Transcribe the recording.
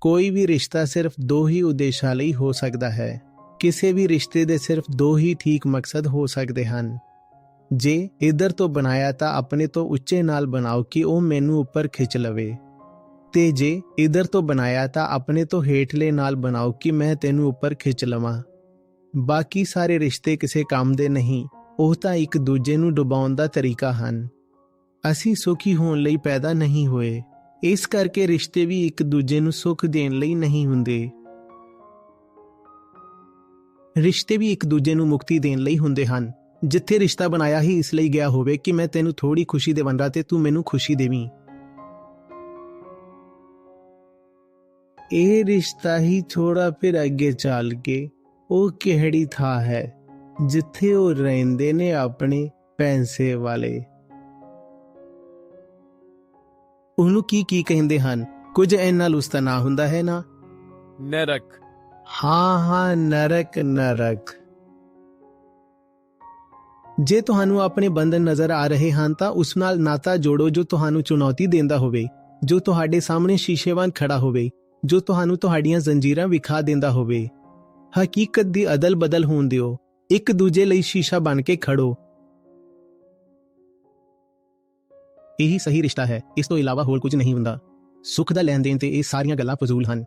ਕੋਈ ਵੀ ਰਿਸ਼ਤਾ ਸਿਰਫ ਦੋ ਹੀ ਉਦੇਸ਼ਾਂ ਲਈ ਹੋ ਸਕਦਾ ਹੈ। ਕਿਸੇ ਵੀ ਰਿਸ਼ਤੇ ਦੇ ਸਿਰਫ ਦੋ ਹੀ ਠੀਕ ਮਕਸਦ ਹੋ ਸਕਦੇ ਹਨ। ਜੇ ਇਧਰ ਤੋਂ ਬਣਾਇਆ ਤਾਂ ਆਪਣੇ ਤੋਂ ਉੱਚੇ ਨਾਲ ਬਣਾਓ ਕਿ ਉਹ ਮੈਨੂੰ ਉੱਪਰ ਖਿੱਚ ਲਵੇ। ਤੇ ਜੇ ਇਧਰ ਤੋਂ ਬਣਾਇਆ ਤਾਂ ਆਪਣੇ ਤੋਂ ਹੇਠਲੇ ਨਾਲ ਬਣਾਓ ਕਿ ਮੈਂ ਤੈਨੂੰ ਉੱਪਰ ਖਿੱਚ ਲਵਾਂ। ਬਾਕੀ ਸਾਰੇ ਰਿਸ਼ਤੇ ਕਿਸੇ ਕੰਮ ਦੇ ਨਹੀਂ, ਉਹ ਤਾਂ ਇੱਕ ਦੂਜੇ ਨੂੰ ਡੁਬਾਉਣ ਦਾ ਤਰੀਕਾ ਹਨ। ਅਸੀਂ ਸੁਖੀ ਹੋਣ ਲਈ ਪੈਦਾ ਨਹੀਂ ਹੋਏ। ਇਸ ਕਰਕੇ ਰਿਸ਼ਤੇ ਵੀ ਇੱਕ ਦੂਜੇ ਨੂੰ ਸੁੱਖ ਦੇਣ ਲਈ ਨਹੀਂ ਹੁੰਦੇ। ਰਿਸ਼ਤੇ ਵੀ ਇੱਕ ਦੂਜੇ ਨੂੰ ਮੁਕਤੀ ਦੇਣ ਲਈ ਹੁੰਦੇ ਹਨ। ਜਿੱਥੇ ਰਿਸ਼ਤਾ ਬਣਾਇਆ ਹੀ ਇਸ ਲਈ ਗਿਆ ਹੋਵੇ ਕਿ ਮੈਂ ਤੈਨੂੰ ਥੋੜੀ ਖੁਸ਼ੀ ਦੇਵਾਂਗਾ ਤੇ ਤੂੰ ਮੈਨੂੰ ਖੁਸ਼ੀ ਦੇਵੀਂ। ਇਹ ਰਿਸ਼ਤਾ ਹੀ ਥੋੜਾ ਫਿਰ ਅੱਗੇ ਚੱਲ ਕੇ ਉਹ ਕਿਹੜੀ ਥਾਂ ਹੈ ਜਿੱਥੇ ਉਹ ਰਹਿੰਦੇ ਨੇ ਆਪਣੇ ਪੈਸੇ ਵਾਲੇ। ਉਹਨੂੰ ਕੀ ਕੀ ਕਹਿੰਦੇ ਹਨ? ਕੁਝ ਇੰਨਾ ਲੁਸਤਾ ਨਾ ਹੁੰਦਾ ਹੈ ਨਾ? ਨਰਕ। ਹਾਂ ਹਾਂ ਨਰਕ ਨਰਕ। ਜੇ ਤੁਹਾਨੂੰ ਆਪਣੇ ਬੰਧਨ ਨਜ਼ਰ ਆ ਰਹੇ ਹਨ ਤਾਂ ਉਸ ਨਾਲ ਨਾਤਾ ਜੋੜੋ ਜੋ ਤੁਹਾਨੂੰ ਚੁਣੌਤੀ ਦਿੰਦਾ ਹੋਵੇ ਜੋ ਤੁਹਾਡੇ ਸਾਹਮਣੇ ਸ਼ੀਸ਼ੇਵਾਨ ਖੜਾ ਹੋਵੇ ਜੋ ਤੁਹਾਨੂੰ ਤੁਹਾਡੀਆਂ ਜ਼ੰਜੀਰਾਂ ਵਿਖਾ ਦਿੰਦਾ ਹੋਵੇ। ਹਕੀਕਤ ਦੀ ਅਦਲ ਬਦਲ ਹੋਣ ਦਿਓ। ਇੱਕ ਦੂਜੇ ਲਈ ਸ਼ੀਸ਼ਾ ਬਣ ਕੇ ਖੜੋ। ਇਹੀ ਸਹੀ ਰਿਸ਼ਤਾ ਹੈ। ਇਸ ਤੋਂ ਇਲਾਵਾ ਹੋਰ ਕੁਝ ਨਹੀਂ ਹੁੰਦਾ। ਸੁੱਖ ਦਾ ਲੈਣ ਦੇਣ ਤੇ ਇਹ ਸਾਰੀਆਂ ਗੱਲਾਂ ਫਜ਼ੂਲ ਹਨ।